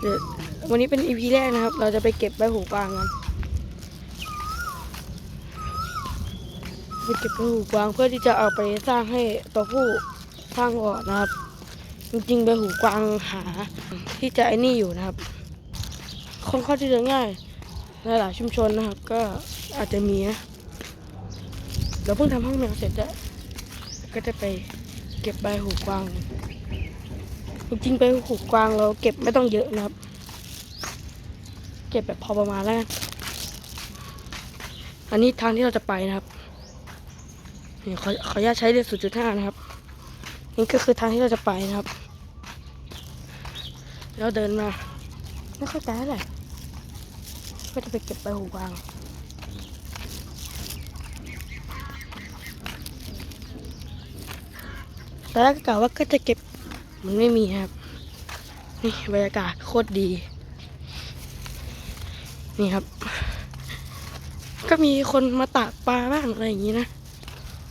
เดี๋ยววันนี้เป็นอีพีแรกนะครับ เราจะไปเก็บใบหูกวางกันไปเก็บใบหูกวางเพื่อที่จะเอาไปสร้างให้ตัวผู้สร้างบ่อนะครับ จริงๆใบหูกวางหาที่จะไอ้นี่อยู่นะครับค่อนข้างที่จะง่ายในหลายชุมชนนะครับ ก็อาจจะมีนะเราเพิ่งทำห้องแมวเสร็จแล้วก็จะไปเก็บใบหูกวาง จริงๆใบหูกวางเราเก็บไม่ต้องเยอะนะครับ เก็บแบบพอประมาณแล้วกันอันนี้ทางที่เราจะไปนะครับนี่ขอขออนุญาตใช้เลนส์0.5 นะครับ นี่ก็คือทางที่เราจะไปนะครับเราเดินมา ไม่ค่อยไกลเท่ไหร่ก็จะไปเก็บใบหูกวางแต่แรกก็กะว่าก็จะเก็บ มันไม่มีครับ นี่บรรยากาศโคตรดี นี่ครับ ก็มีคนมาตากปลาบ้างอะไรอย่างนี้นะ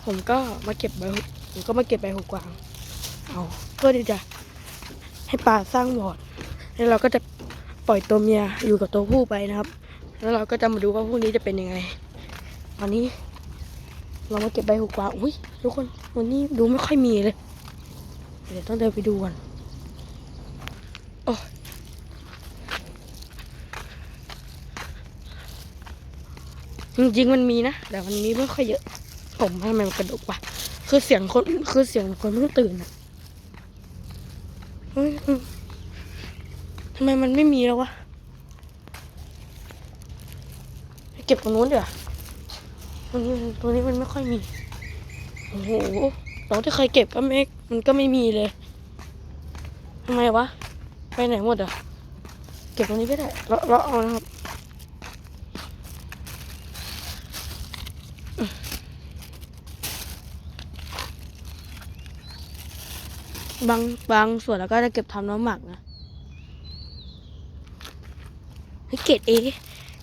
ผมก็มาเก็บใบผมก็มาเก็บใบหูกวาง เอาเพื่อที่จะให้ปลาสร้างบอดแล้วเราก็จะปล่อยตัวเมียอยู่กับตัวผู้ไปนะครับ แล้วเราก็จะมาดูว่าพวกนี้จะเป็นยังไงวันนี้ เรามาเก็บใบหูกวางอุ้ยทุกคนวันนี้ดูไม่ค่อยมีเลย เดี๋ยวต้องเดินไปดูก่อนโอ้จริงๆมันมีนะ แต่มันมีไม่ค่อยเยอะ ผมทำไมมันกระดกวะคือเสียงคนคือเสียงคนเพิ่งตื่นอะทำไมมันไม่มีแล้ววะเก็บตรงนู้นเดี๋ยวตรงนี้มันตรงนี้มันไม่ค่อยมี โอ้โหตอนที่เคยเก็บก็ไม่มันก็ไม่มีเลยทำไมวะ ไปไหนหมดอะ เก็บตรงนี้ก็ได้เราเราเอานะครับบางบางส่วนแล้วก็จะเก็บทำน้ำหมักนะเฮ้เกรดเอ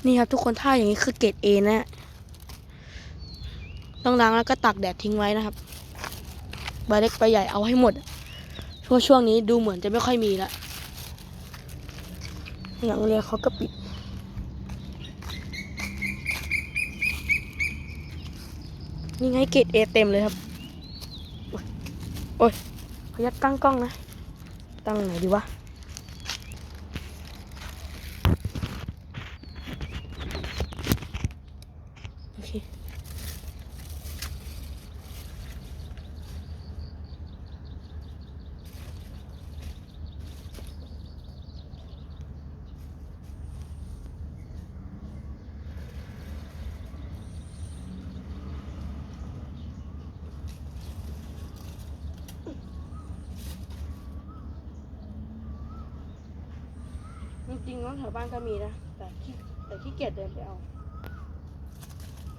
นี่ครับทุกคนถ้าอย่างนี้คือเกรดเอนะ ต้องล้างแล้วก็ตากแดดทิ้งไว้นะครับใบเล็กใบใหญ่เอาให้หมดช่วงช่วงนี้ดูเหมือนจะไม่ค่อยมีละอย่างเรียเขาก็ปิด นี่ไงเกรดเอเต็มเลยครับ โอ๊ยโอ้ยขออนุญาตตั้งกล้องนะ ตั้งไหนดีวะ จริงๆน้องแถวบ้านก็มีนะ แต่ขี้แต่ขี้เกียจเดินไปเอา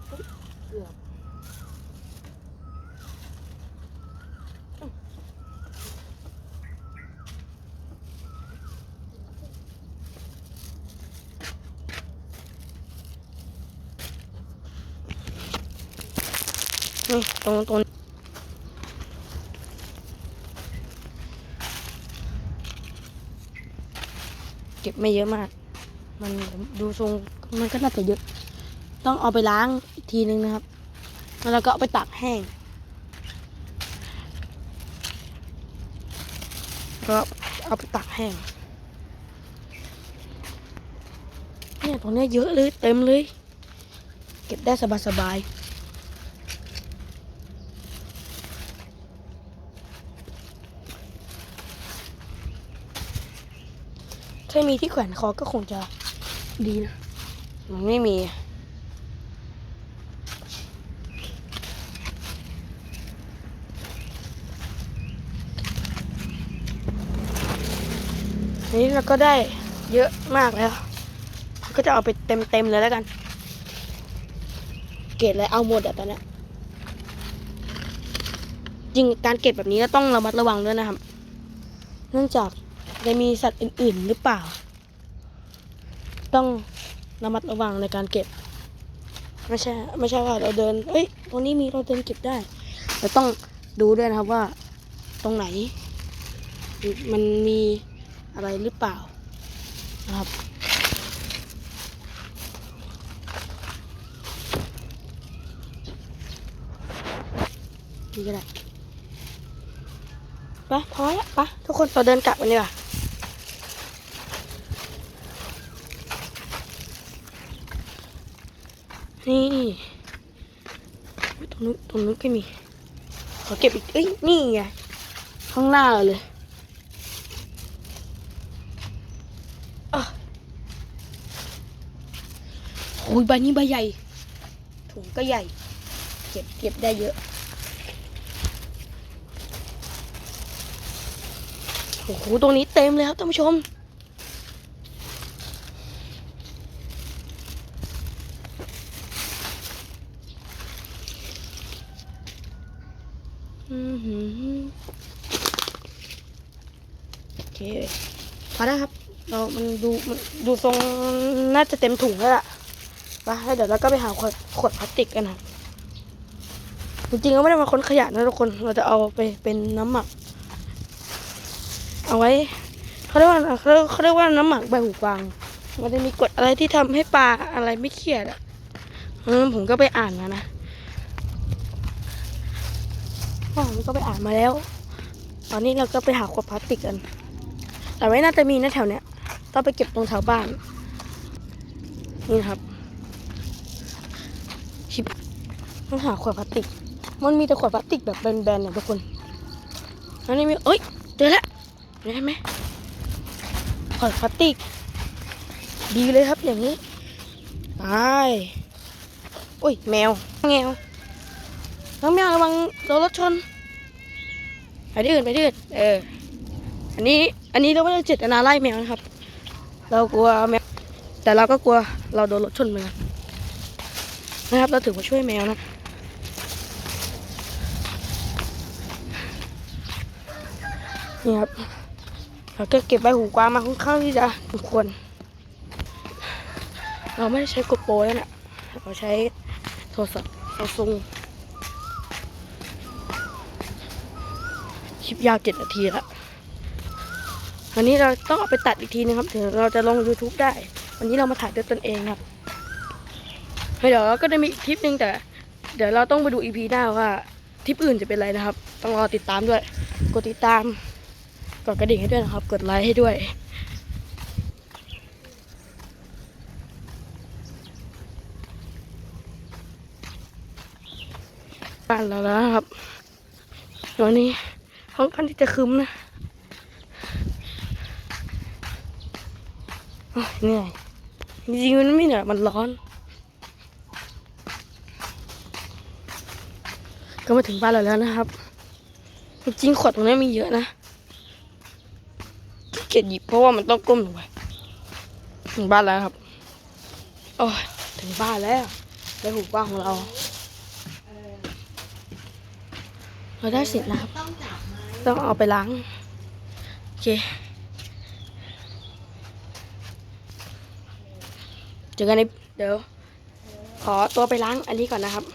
เฮ้ยเกือบนี่ตรงตรงเก็บ ไม่เยอะมาก มันดูทรงมันก็น่าจะเยอะ ต้องเอาไปล้างอีกทีนึงนะครับ แล้วเราก็เอาไปตากแห้ง ก็เอาไปตากแห้ง เนี่ยตรงนี้เยอะเลยเต็มเลย เก็บได้สบายๆ ถ้ามีที่แขวนคอก็คงจะดีนะ มันไม่มี นี้เราก็ได้เยอะมากแล้ว ก็จะเอาไปเต็มๆเลยแล้วกัน เกรดอะไรเอาหมดอะตอนเนี้ยจริงการเก็บแบบนี้ก็ต้องระมัดระวังด้วยนะครับ เนื่องจาก จะมีสัตว์อื่น ๆ หรือเปล่า ต้องระมัดระวังในการเก็บ ไม่ใช่ไม่ใช่ว่าเราเดินเอ้ยตรงนี้มีเราเดินเก็บได้ แต่ต้องดูด้วยนะครับว่า ตรงไหน มันมีอะไรหรือเปล่านะครับนี่ก็ได้ไปพอแล้วไปทุกคนเราเดินกลับกันดีกว่า นี่ตรงนู้นตรงนู้นก็มี ขอเก็บอีก เอ้ย นี่ไง ข้างหน้าเลยโอ้ยใบนี้ใบใหญ่ ถุงก็ใหญ่ เก็บเก็บได้เยอะโอ้โหตรงนี้เต็มเลยครับท่านผู้ชม อือหือโอ เคพอแล้วครับ เรามันดูมันดูทรงน่าจะเต็มถุงแล้วล่ะไปแล้วเดี๋ยวเราก็ไปหาขวดขวดพลาสติกกันนะจริงๆก็ไม่ได้มาค้นขยะนะทุกคน เราจะเอาไปเป็นน้ำหมัก เอาไว้เขาเรียกว่าเขาเขาเรียกว่าน้ำหมักใบหูกวาง มันจะมีกฎอะไรที่ทำให้ปลาอะไรไม่เครียดอะผมก็ไปอ่านมานะอ๋อมันก็ไปอ่านมาแล้ว ตอนนี้เราก็ไปหาขวดพลาสติกกัน แต่ไม่น่าจะมีนะแถวเนี้ยต้องไปเก็บตรงแถวบ้าน นี่ครับ ชิบต้องหาขวดพลาสติก มันมีแต่ขวดพลาสติกแบบแบนๆนะทุกคนอันนี้มีเอ้ยเจอแล้วได้ไหมขวดพลาสติก ดีเลยครับอย่างนี้ไปอุ้ยแมวแมวน้องแมวระวังโดนรถชนไปที่อื่นไปที่อื่นเออ อันนี้ อันนี้เราไม่ได้เจตนาไล่แมวนะครับ เรากลัวแมว แต่เราก็กลัวเราโดนรถชนเหมือนกันนะครับ เราถือว่าช่วยแมวนะนี่ครับเราก็เก็บใบหูกวางมาค่อนข้างที่จะควร เราไม่ได้ใช้กดโปรแล้วนะเราใช้โทรศัพท์ซัมซุงคลิปยาวเจ็ดนาทีและ วันนี้เราต้องเอาไปตัดอีกทีนึงครับถึงเราจะลง YouTube ได้ วันนี้เรามาถ่ายด้วยตนเองครับเดี๋ยวก็จะมีอีกทริปหนึงแต่ เดี๋ยวเราต้องไปดูอีพีหน้าว่าทริปอื่นจะเป็นอะไรนะครับ ต้องรอติดตามด้วย กดติดตาม กดกระดิ่งให้ด้วยนะครับ กดไลค์ให้ด้วยบ้านเราแล้วนะครับวันนี้ค่อนข้างที่จะคึ้มนะโอ้ย เหนื่อยจริงๆมันไม่เหนื่อยมันร้อน ก็มาถึงบ้านเราแล้วนะครับจริงขวดตรงนี้มีเยอะนะเกียจหยิบเพราะว่ามันต้องก้มลงไปถึงบ้านแล้วครับโอ้ยถึงบ้านแล้วไปหูกว้างของเราเราได้เสร็จแล้วครับ ต้องเอาไปล้าง โอเค เจอกันในเดี๋ยว ขอตัวไปล้างอันนี้ก่อนนะครับ